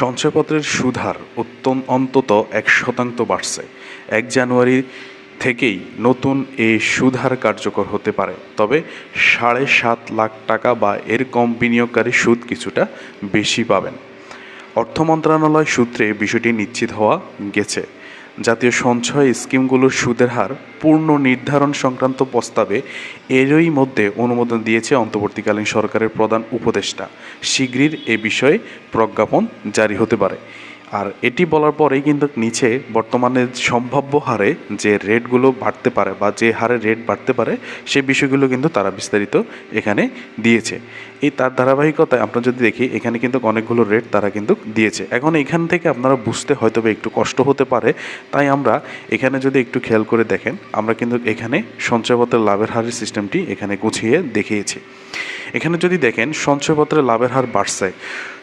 সঞ্চয়পত্রের সুধার অত্যন্ত অন্তত এক শতাংশ বাড়ছে। এক জানুয়ারি থেকেই নতুন এ সুধার কার্যকর হতে পারে। তবে সাড়ে সাত লাখ টাকা বা এর কম বিনিয়োগকারী সুদ কিছুটা বেশি পাবেন। অর্থ মন্ত্রণালয় সূত্রে বিষয়টি নিশ্চিত হওয়া গেছে। জাতীয় সঞ্চয় স্কিমগুলোর সুদের হার পূর্ণ নির্ধারণ সংক্রান্ত প্রস্তাবে এরই মধ্যে অনুমোদন দিয়েছে অন্তর্বর্তীকালীন সরকারের প্রধান উপদেষ্টা। শিগগির এ বিষয়ে প্রজ্ঞাপন জারি হতে পারে। আর এটি বলার পরেই কিন্তু নিচে বর্তমানে সম্ভাব্য হারে যে রেটগুলো বাড়তে পারে বা যে হারে রেট বাড়তে পারে সেই বিষয়গুলো কিন্তু তারা বিস্তারিত এখানে দিয়েছে। এই তার ধারাবাহিকতায় আমরা যদি দেখি, এখানে কিন্তু অনেকগুলো রেট তারা কিন্তু দিয়েছে। এখন এখান থেকে আপনারা বুঝতে হয়তো একটু কষ্ট হতে পারে, তাই আমরা এখানে যদি একটু খেয়াল করে দেখেন, আমরা কিন্তু এখানে সঞ্চয়পত্রের লাভের হারের সিস্টেমটি এখানে গুছিয়ে দেখিয়েছি। এখানে যদি দেখেন, সঞ্চয়পত্রের লাভের হার বাড়ছে।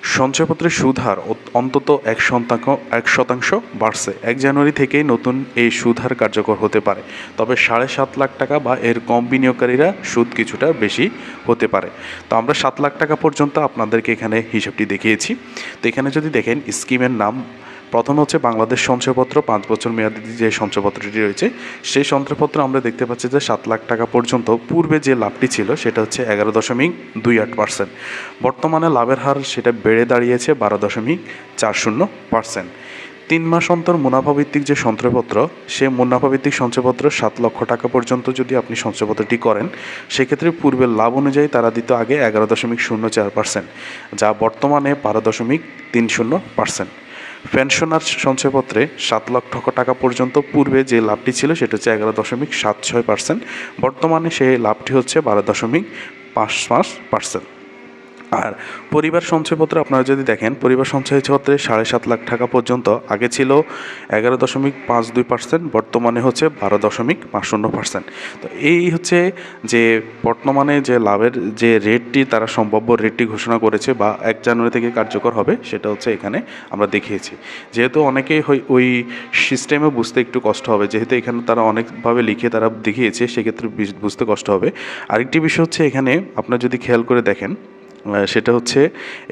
সঞ্চয়পত্রের সুদ হার অন্তত এক শতাংশ এক শতাংশ বাড়ছে। এক জানুয়ারি থেকেই নতুন এই সুধার কার্যকর হতে পারে। তবে সাড়ে সাত লাখ টাকা বা এর কম বিনিয়োগকারীরা সুদ কিছুটা বেশি হতে পারে। তো আমরা সাত লাখ টাকা পর্যন্ত আপনাদেরকে এখানে হিসাবটি দেখিয়েছি। তো এখানে যদি দেখেন, স্কিমের নাম প্রথম হচ্ছে বাংলাদেশ সঞ্চয়পত্র। পাঁচ বছর মেয়াদি যে সঞ্চয়পত্রটি রয়েছে, সেই সঞ্চয়পত্র আমরা দেখতে পাচ্ছি যে সাত লাখ টাকা পর্যন্ত পূর্বে যে লাভটি ছিল, সেটা হচ্ছে এগারো দশমিক দুই আট পার্সেন্ট। বর্তমানে লাভের হার সেটা বেড়ে দাঁড়িয়েছে বারো দশমিক চার শূন্য পার্সেন্ট। তিন মাস অন্তর মুনাফাভিত্তিক যে সঞ্চয়পত্র, সে মুনাফাভিত্তিক সঞ্চয়পত্র সাত লক্ষ টাকা পর্যন্ত যদি আপনি সঞ্চয়পত্রটি করেন, সেক্ষেত্রে পূর্বের লাভ অনুযায়ী তারা দিত আগে এগারো দশমিক শূন্য চার পার্সেন্ট, যা বর্তমানে বারো দশমিক তিন শূন্য পার্সেন্ট। পেনশনার সঞ্চয়পত্রে সাত লক্ষ টাকা পর্যন্ত পূর্বে যে লাভটি ছিল সেটা হচ্ছে এগারো দশমিক সাত ছয় পার্সেন্ট। বর্তমানে সেই লাভটি হচ্ছে বারো দশমিক পাঁচ পাঁচ পার্সেন্ট। আর পরিবার সঞ্চয়পত্র আপনারা যদি দেখেন, পরিবার সঞ্চয়পত্রে সাড়ে সাত লাখ টাকা পর্যন্ত, আগে ছিল এগারো দশমিক পাঁচ দুই পার্সেন্ট, বর্তমানে হচ্ছে বারো দশমিক পাঁচ শূন্য পার্সেন্ট। তো এই হচ্ছে যে বর্তমানে যে লাভের যে রেটটি, তারা সম্ভাব্য রেটটি ঘোষণা করেছে বা এক জানুয়ারি থেকে কার্যকর হবে, সেটা হচ্ছে এখানে আমরা দেখিয়েছি। যেহেতু অনেকেই ওই সিস্টেমে বুঝতে একটু কষ্ট হবে, যেহেতু এখানে তারা অনেকভাবে লিখে তারা দেখিয়েছে, সেক্ষেত্রে বুঝতে কষ্ট হবে। আরেকটি বিষয় হচ্ছে এখানে, আপনার যদি খেয়াল করে দেখেন সেটা হচ্ছে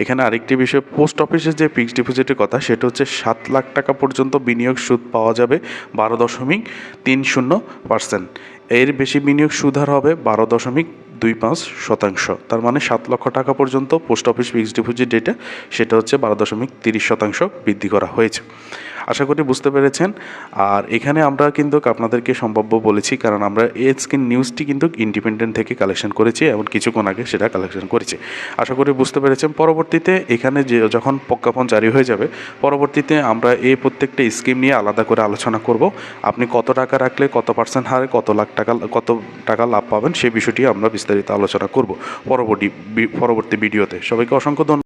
এখানে আরেকটি বিষয়, পোস্ট অফিসের যে ফিক্সড ডিপোজিটের কথা, সেটা হচ্ছে সাত লাখ টাকা পর্যন্ত বিনিয়োগ সুদ পাওয়া যাবে বারো দশমিক তিন শূন্য পার্সেন্ট। এর বেশি বিনিয়োগ সুদ হার হবে বারো দশমিক দুই পাঁচ শতাংশ। তার মানে সাত লক্ষ টাকা পর্যন্ত post office fixed deposit data সেটা হচ্ছে বারো দশমিক তিরিশ শতাংশ বৃদ্ধি করা হয়েছে। আশা করি বুঝতে পেরেছেন। আর এখানে আমরা কিন্তু আপনাদেরকে সম্ভাব্য বলেছি, কারণ আমরা এই স্কিন নিউজটি কিন্তু ইন্ডিপেন্ডেন্ট থেকে কালেকশন করেছি এবং কিছুক্ষণ আগে সেটা কালেকশন করেছি। আশা করি বুঝতে পেরেছেন। পরবর্তীতে এখানে যে যখন প্রজ্ঞাপন জারি হয়ে যাবে, পরবর্তীতে আমরা এই প্রত্যেকটা স্কিম নিয়ে আলাদা করে আলোচনা করব। আপনি কত টাকা রাখলে কত পার্সেন্ট হারে, কত লাখ টাকা, কত টাকা লাভ পাবেন সেই বিষয়টি আমরা বিস্তারিত আলোচনা করব পরবর্তী পরবর্তী ভিডিওতে সবাইকে অসংখ্য ধন্যবাদ।